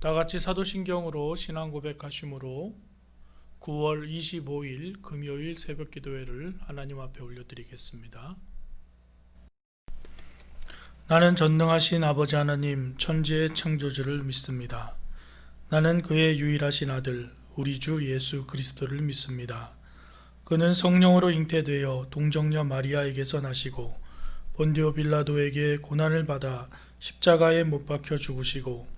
다 같이 사도신경으로 신앙 고백하심으로 9월 25일 금요일 새벽 기도회를 하나님 앞에 올려드리겠습니다. 나는 전능하신 아버지 하나님 천지의 창조주를 믿습니다. 나는 그의 유일하신 아들 우리 주 예수 그리스도를 믿습니다. 그는 성령으로 잉태되어 동정녀 마리아에게서 나시고 본디오 빌라도에게 고난을 받아 십자가에 못 박혀 죽으시고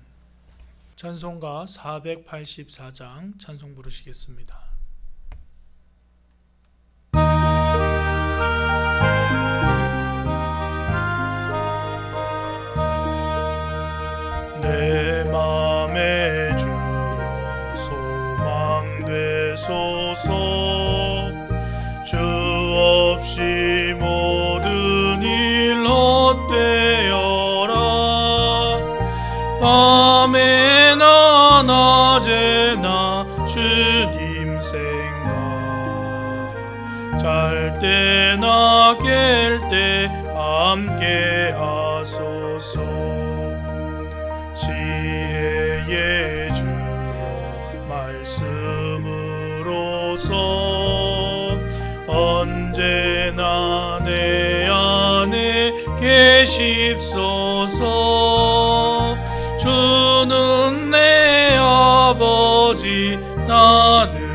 찬송가 484장 찬송 부르시겠습니다. 내 맘에 주여 소망 되소서 주 없이 계십소서. 주는 내 아버지 나는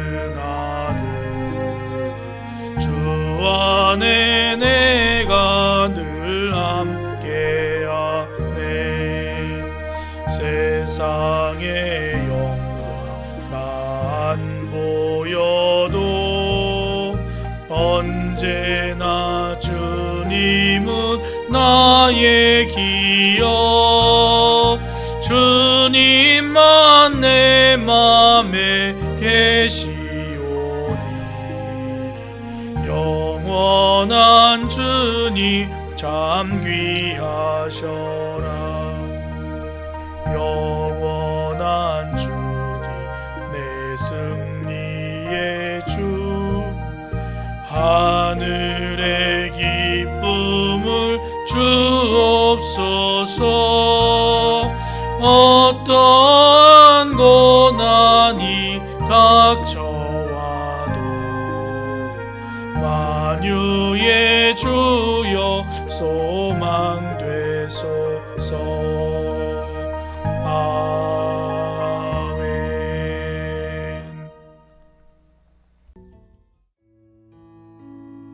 나의 기억 주님만 내 맘에 계시오니. 영원한 주님 참 귀하셔라 주옵소서. 어떤 고난이 닥쳐와도 만유의 주여 소망 되소서. 아멘.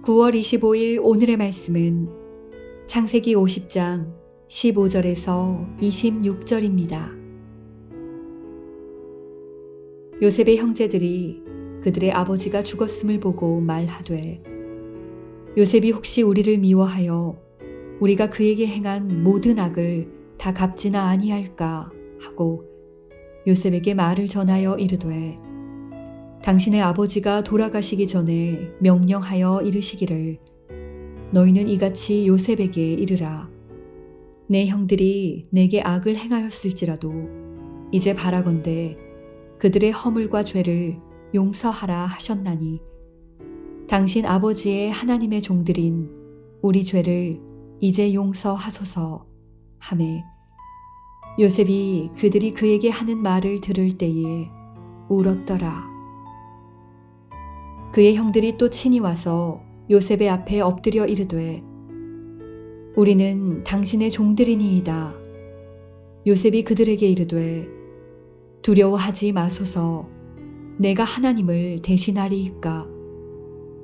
9월 25일 오늘의 말씀은 창세기 50장 15절에서 26절입니다. 요셉의 형제들이 그들의 아버지가 죽었음을 보고 말하되 요셉이 혹시 우리를 미워하여 우리가 그에게 행한 모든 악을 다 갚지나 아니할까 하고 요셉에게 말을 전하여 이르되 당신의 아버지가 돌아가시기 전에 명령하여 이르시기를 너희는 이같이 요셉에게 이르라 내 형들이 내게 악을 행하였을지라도 이제 바라건대 그들의 허물과 죄를 용서하라 하셨나니 당신 아버지의 하나님의 종들인 우리 죄를 이제 용서하소서 하매 요셉이 그들이 그에게 하는 말을 들을 때에 울었더라. 그의 형들이 또 친히 와서 요셉의 앞에 엎드려 이르되 우리는 당신의 종들이니이다. 요셉이 그들에게 이르되 두려워하지 마소서. 내가 하나님을 대신하리이까?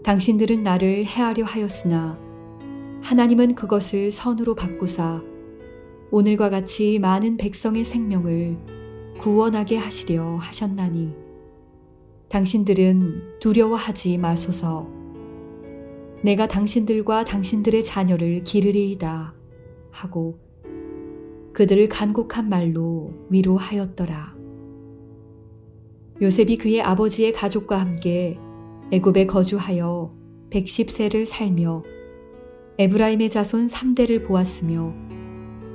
당신들은 나를 해하려 하였으나 하나님은 그것을 선으로 바꾸사 오늘과 같이 많은 백성의 생명을 구원하게 하시려 하셨나니. 당신들은 두려워하지 마소서 내가 당신들과 당신들의 자녀를 기르리이다 하고 그들을 간곡한 말로 위로하였더라. 요셉이 그의 아버지의 가족과 함께 애굽에 거주하여 110세를 살며 에브라임의 자손 3대를 보았으며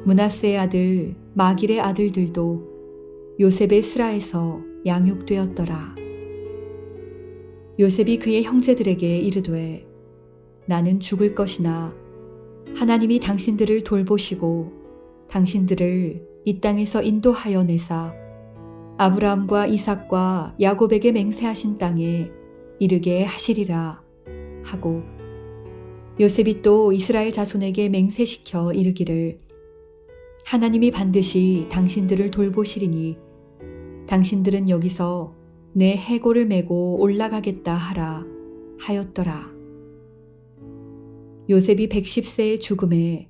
문하세의 아들 마길의 아들들도 요셉의 스라에서 양육되었더라. 요셉이 그의 형제들에게 이르되 나는 죽을 것이나 하나님이 당신들을 돌보시고 당신들을 이 땅에서 인도하여 내사 아브라함과 이삭과 야곱에게 맹세하신 땅에 이르게 하시리라 하고 요셉이 또 이스라엘 자손에게 맹세시켜 이르기를 하나님이 반드시 당신들을 돌보시리니 당신들은 여기서 내 해골을 메고 올라가겠다 하라 하였더라. 요셉이 110세의 죽음에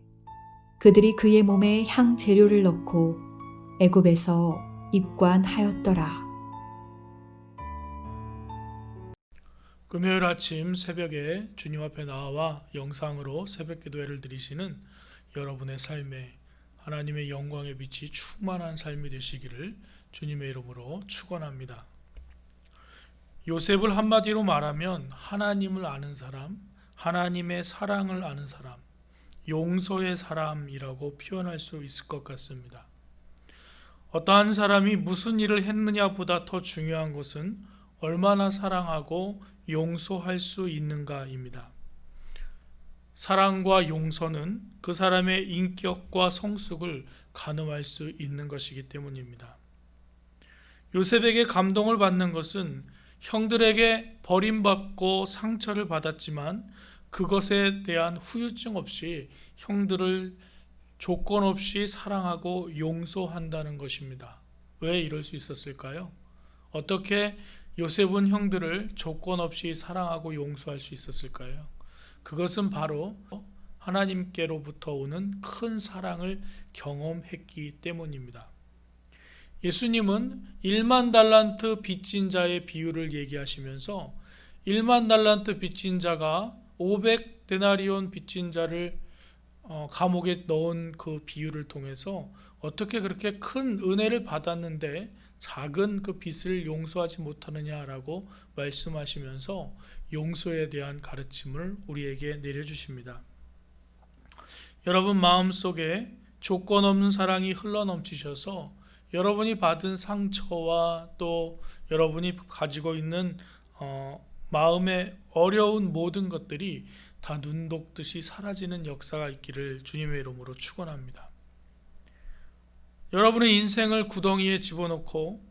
그들이 그의 몸에 향 재료를 넣고 애굽에서 입관하였더라. 금요일 아침 새벽에 주님 앞에 나와 영상으로 새벽 기도회를 드리시는 여러분의 삶에 하나님의 영광의 빛이 충만한 삶이 되시기를 주님의 이름으로 축원합니다. 요셉을 한마디로 말하면 하나님을 아는 사람, 하나님의 사랑을 아는 사람, 용서의 사람이라고 표현할 수 있을 것 같습니다. 어떠한 사람이 무슨 일을 했느냐보다 더 중요한 것은 얼마나 사랑하고 용서할 수 있는가입니다. 사랑과 용서는 그 사람의 인격과 성숙을 가늠할 수 있는 것이기 때문입니다. 요셉에게 감동을 받는 것은 형들에게 버림받고 상처를 받았지만 그것에 대한 후유증 없이 형들을 조건 없이 사랑하고 용서한다는 것입니다. 왜 이럴 수 있었을까요? 어떻게 요셉은 형들을 조건 없이 사랑하고 용서할 수 있었을까요? 그것은 바로 하나님께로부터 오는 큰 사랑을 경험했기 때문입니다. 예수님은 1만 달란트 빚진 자의 비유를 얘기하시면서 1만 달란트 빚진 자가 500 데나리온 빚진 자를 어, 감옥에 넣은 그 비유를 통해서 어떻게 그렇게 큰 은혜를 받았는데 작은 그 빚을 용서하지 못하느냐라고 말씀하시면서 용서에 대한 가르침을 우리에게 내려주십니다. 여러분 마음속에 조건 없는 사랑이 흘러넘치셔서 여러분이 받은 상처와 또 여러분이 가지고 있는 어, 마음의 어려운 모든 것들이 다 눈독듯이 사라지는 역사가 있기를 주님의 이름으로 축원합니다. 여러분의 인생을 구덩이에 집어넣고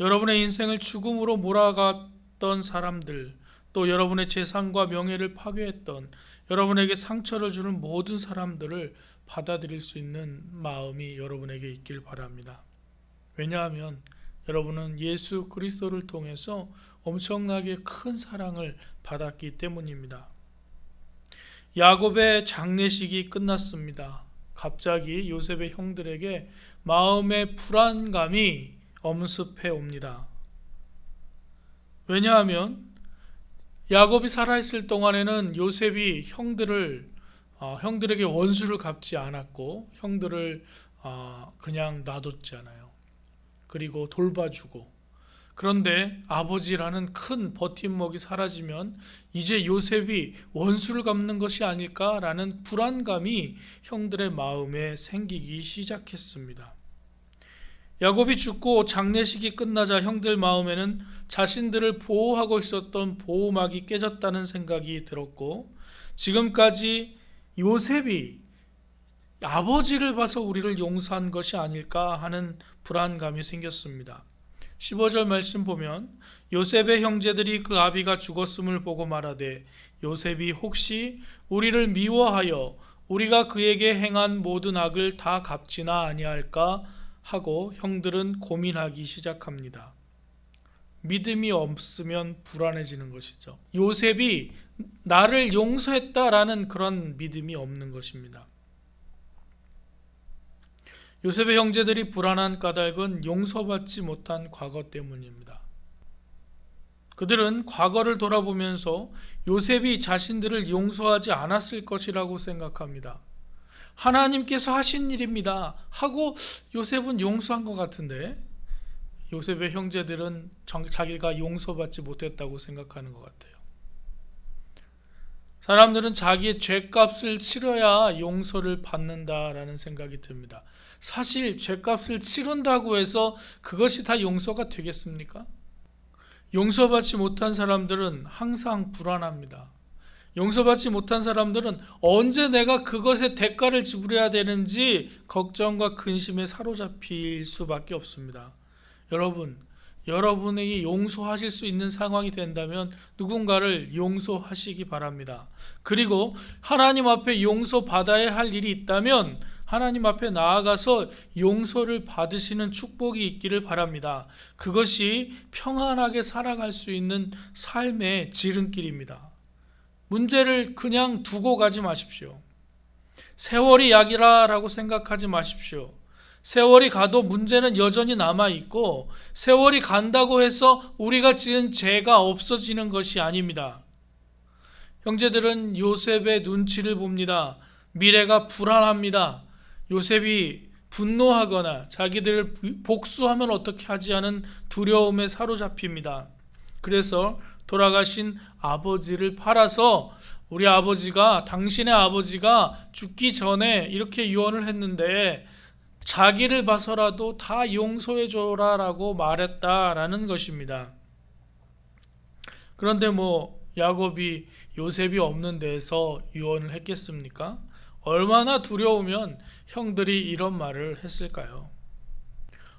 여러분의 인생을 죽음으로 몰아갔던 사람들, 또 여러분의 재산과 명예를 파괴했던 여러분에게 상처를 주는 모든 사람들을 받아들일 수 있는 마음이 여러분에게 있길 바랍니다. 왜냐하면 여러분은 예수 그리스도를 통해서 엄청나게 큰 사랑을 받았기 때문입니다. 야곱의 장례식이 끝났습니다. 갑자기 요셉의 형들에게 마음의 불안감이 엄습해 옵니다. 왜냐하면 야곱이 살아있을 동안에는 요셉이 형들을 어, 형들에게 원수를 갚지 않았고 형들을 어, 그냥 놔뒀잖아요. 그리고 돌봐주고 그런데 아버지라는 큰 버팀목이 사라지면 이제 요셉이 원수를 갚는 것이 아닐까라는 불안감이 형들의 마음에 생기기 시작했습니다. 야곱이 죽고 장례식이 끝나자 형들 마음에는 자신들을 보호하고 있었던 보호막이 깨졌다는 생각이 들었고 지금까지 요셉이 아버지를 봐서 우리를 용서한 것이 아닐까 하는 불안감이 생겼습니다. 15절 말씀 보면 요셉의 형제들이 그 아비가 죽었음을 보고 말하되 요셉이 혹시 우리를 미워하여 우리가 그에게 행한 모든 악을 다 갚지나 아니할까 하고 형들은 고민하기 시작합니다. 믿음이 없으면 불안해지는 것이죠. 요셉이 나를 용서했다라는 그런 믿음이 없는 것입니다. 요셉의 형제들이 불안한 까닭은 용서받지 못한 과거 때문입니다. 그들은 과거를 돌아보면서 요셉이 자신들을 용서하지 않았을 것이라고 생각합니다. 하나님께서 하신 일입니다. 하고 요셉은 용서한 것 같은데 요셉의 형제들은 정- 자기가 용서받지 못했다고 생각하는 것 같아요. 사람들은 자기의 죄값을 치러야 용서를 받는다라는 생각이 듭니다. 사실 죄값을 치른다고 해서 그것이 다 용서가 되겠습니까? 용서받지 못한 사람들은 항상 불안합니다. 용서받지 못한 사람들은 언제 내가 그것의 대가를 지불해야 되는지 걱정과 근심에 사로잡힐 수밖에 없습니다. 여러분, 여러분에게 용서하실 수 있는 상황이 된다면 누군가를 용서하시기 바랍니다. 그리고 하나님 앞에 용서받아야 할 일이 있다면 하나님 앞에 나아가서 용서를 받으시는 축복이 있기를 바랍니다. 그것이 평안하게 살아갈 수 있는 삶의 지름길입니다. 문제를 그냥 두고 가지 마십시오. 세월이 약이라라고 생각하지 마십시오. 세월이 가도 문제는 여전히 남아 있고 세월이 간다고 해서 우리가 지은 죄가 없어지는 것이 아닙니다. 형제들은 요셉의 눈치를 봅니다. 미래가 불안합니다. 요셉이 분노하거나 자기들을 복수하면 어떻게 하지 않은 두려움에 사로잡힙니다. 그래서 돌아가신 아버지를 팔아서 우리 아버지가 당신의 아버지가 죽기 전에 이렇게 유언을 했는데 자기를 봐서라도 다 용서해 줘라라고 말했다라는 것입니다. 그런데 뭐 야곱이 요셉이 없는 데서 유언을 했겠습니까? 얼마나 두려우면 형들이 이런 말을 했을까요?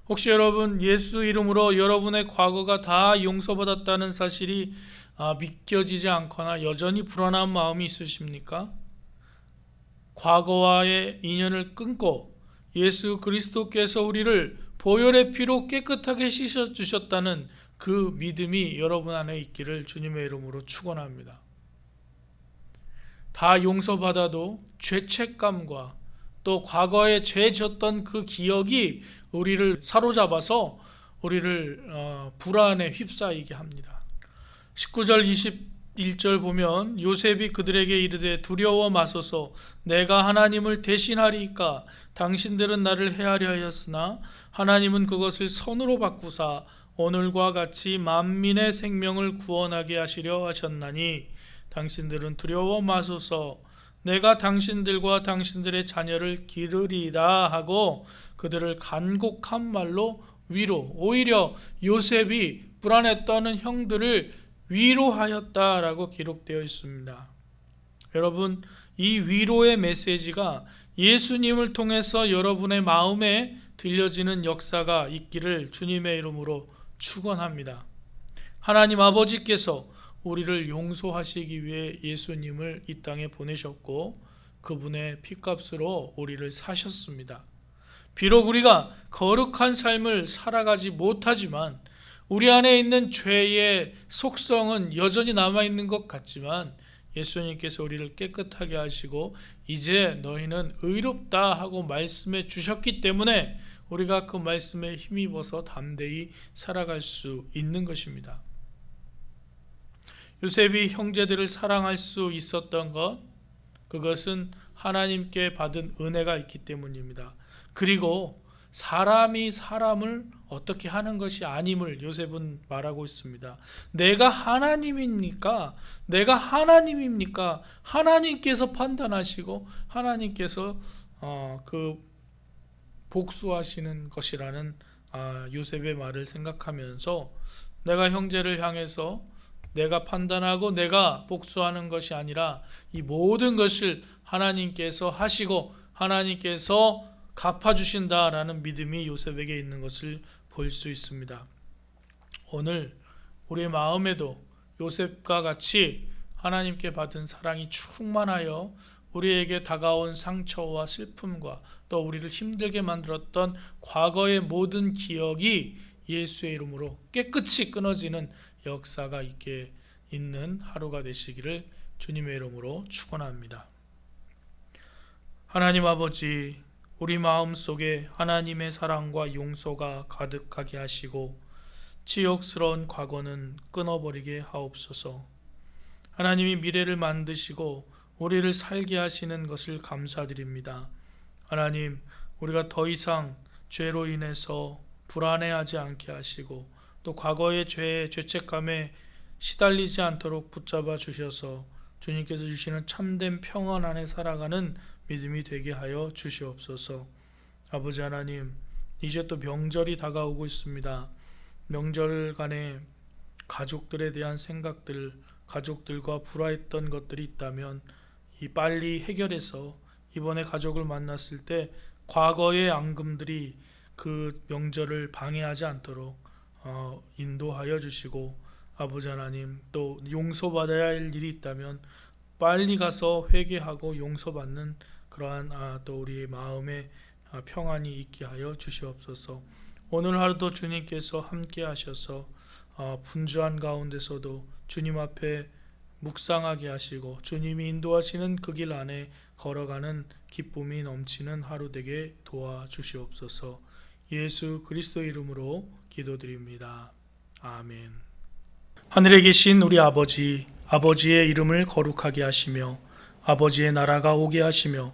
혹시 여러분 예수 이름으로 여러분의 과거가 다 용서받았다는 사실이 아, 믿겨지지 않거나 여전히 불안한 마음이 있으십니까? 과거와의 인연을 끊고 예수 그리스도께서 우리를 보혈의 피로 깨끗하게 씻어 주셨다는 그 믿음이 여러분 안에 있기를 주님의 이름으로 축원합니다. 다 용서받아도 죄책감과 또 과거에 죄 졌던 그 기억이 우리를 사로잡아서 우리를 어, 불안에 휩싸이게 합니다. 19절 21절 보면 요셉이 그들에게 이르되 두려워 마소서 내가 하나님을 대신하리이까? 당신들은 나를 해하려 하였으나 하나님은 그것을 선으로 바꾸사 오늘과 같이 만민의 생명을 구원하게 하시려 하셨나니 당신들은 두려워 마소서 내가 당신들과 당신들의 자녀를 기르리다 하고 그들을 간곡한 말로 위로 오히려 요셉이 불안에 떠는 형들을 위로하였다라고 기록되어 있습니다. 여러분 이 위로의 메시지가 예수님을 통해서 여러분의 마음에 들려지는 역사가 있기를 주님의 이름으로 축원합니다. 하나님 아버지께서 우리를 용서하시기 위해 예수님을 이 땅에 보내셨고 그분의 피값으로 우리를 사셨습니다. 비록 우리가 거룩한 삶을 살아가지 못하지만 우리 안에 있는 죄의 속성은 여전히 남아 있는 것 같지만 예수님께서 우리를 깨끗하게 하시고 이제 너희는 의롭다 하고 말씀해 주셨기 때문에 우리가 그 말씀에 힘입어서 담대히 살아갈 수 있는 것입니다. 요셉이 형제들을 사랑할 수 있었던 것 그것은 하나님께 받은 은혜가 있기 때문입니다. 그리고 사람이 사람을 어떻게 하는 것이 아님을 요셉은 말하고 있습니다. 내가 하나님입니까? 내가 하나님입니까? 하나님께서 판단하시고 하나님께서 어, 그 복수하시는 것이라는 아, 요셉의 말을 생각하면서 내가 형제를 향해서 내가 판단하고 내가 복수하는 것이 아니라 이 모든 것을 하나님께서 하시고 하나님께서 갚아주신다라는 믿음이 요셉에게 있는 것을 볼 수 있습니다. 오늘 우리의 마음에도 요셉과 같이 하나님께 받은 사랑이 충만하여 우리에게 다가온 상처와 슬픔과 또 우리를 힘들게 만들었던 과거의 모든 기억이 예수의 이름으로 깨끗이 끊어지는 역사가 있게 있는 하루가 되시기를 주님의 이름으로 축원합니다. 하나님 아버지 우리 마음 속에 하나님의 사랑과 용서가 가득하게 하시고 치욕스러운 과거는 끊어버리게 하옵소서. 하나님이 미래를 만드시고 우리를 살게 하시는 것을 감사드립니다. 하나님, 우리가 더 이상 죄로 인해서 불안해하지 않게 하시고 또 과거의 죄 죄책감에 시달리지 않도록 붙잡아 주셔서 주님께서 주시는 참된 평안 안에 살아가는 믿음이 되게 하여 주시옵소서. 아버지 하나님, 이제 또 명절이 다가오고 있습니다. 명절간에 가족들에 대한 생각들, 가족들과 불화했던 것들이 있다면 이 빨리 해결해서 이번에 가족을 만났을 때 과거의 앙금들이 그 명절을 방해하지 않도록 어, 인도하여 주시고 아버지 하나님 또 용서받아야 할 일이 있다면 빨리 가서 회개하고 용서받는 그러한 아, 또 우리의 마음에 아, 평안이 있게 하여 주시옵소서. 오늘 하루도 주님께서 함께 하셔서 어, 분주한 가운데서도 주님 앞에 묵상하게 하시고 주님이 인도하시는 그 길 안에 걸어가는 기쁨이 넘치는 하루 되게 도와주시옵소서. 예수 그리스도 이름으로 기도드립니다. 아멘. 하늘에 계신 우리 아버지, 아버지의 이름을 거룩하게 하시며 아버지의 나라가 오게 하시며